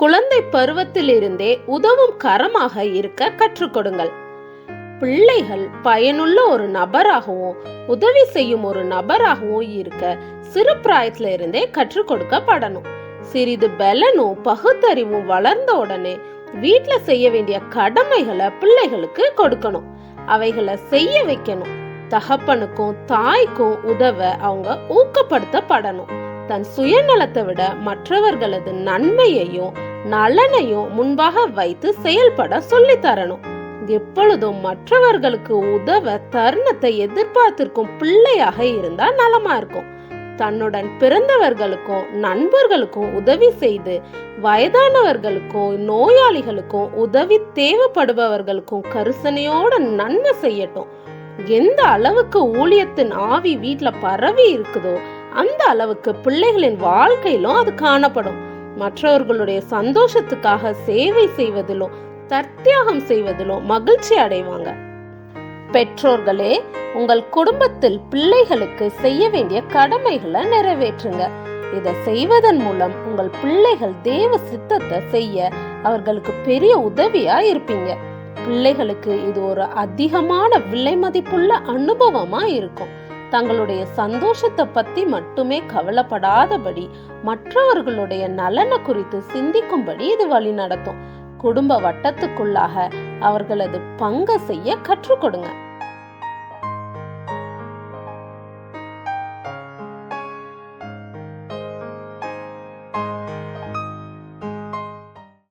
குழந்தை பருவத்திலிருந்தே உதவும் கரமாக இருக்க கற்றுக் கொடுங்கள். பிள்ளைகள் பயனுள்ள ஒரு நபராகவும் உதவி செய்யும் ஒரு நபராகவும் இருக்க சிறு பிராயத்துல இருந்தே கற்றுக் கொடுக்கப்படணும். சிறிது பலனும் பகுத்தறிவும் வளர்ந்த உடனே வீட்ல செய்ய வேண்டிய கடமைகளை பிள்ளைகளுக்கு கொடுக்கணும். அவைகளை செய்ய வைக்கணும். தகப்பனுக்கும் தாய்க்கும் உதவ அவங்க ஊக்கப்படுத்தப்படணும். தன் சுயநலத்தை விட மற்றவர்களது நன்மையையும் நலனையும் முன்பாக வைத்து செயல்பட சொல்லித் தரணும். எப்பொழுதும் மற்றவர்களுக்கு உதவ தருணத்தை எதிர்பார்த்திருக்கும் பிள்ளையாக இருந்தா நலமா இருக்கும். தன்னுடன் பிறந்தவர்களுக்கும் நண்பர்களுக்கும் உதவி செய்து வயதானவர்களுக்கும் நோயாளிகளுக்கும் உதவி தேவைப்படுபவர்களுக்கும் கரிசனையோட நன்மை செய்யட்டும். எந்த அளவுக்கு ஊழியத்தின் ஆவி வீட்டில் பரவி இருக்குதோ அந்த அளவுக்கு பிள்ளைகளின் வாழ்க்கையிலும் அது காணப்படும். மற்றவர்களுடைய சந்தோஷத்துக்காக சேவை செய்வதிலும் தற்தியாகம் செய்வதிலும் மகிழ்ச்சி அடைவாங்க. பெற்றோர்களே உங்கள் குடும்பத்தில் பிள்ளைகளுக்கு செய்ய வேண்டிய கடமைகளை நிறைவேற்றுங்க. இதை செய்வதன் மூலம் உங்கள் பிள்ளைகள் தேவ சித்தத்தை செய்ய அவர்களுக்கு பெரிய உதவியா இருப்பீங்க. பிள்ளைகளுக்கு இது ஒரு அதிகமான விலை மதிப்புள்ள அனுபவமா இருக்கும். தங்களுடைய சந்தோஷத்தை பத்தி மட்டுமே கவலைப்படாதபடி மற்றவர்களுடைய நலனை குறித்து சிந்திக்கும்படி இது வழி நடத்தும். குடும்ப வட்டத்துக்குள்ளாக அவர்களது பங்கை செய்ய கற்றுக் கொடுங்க.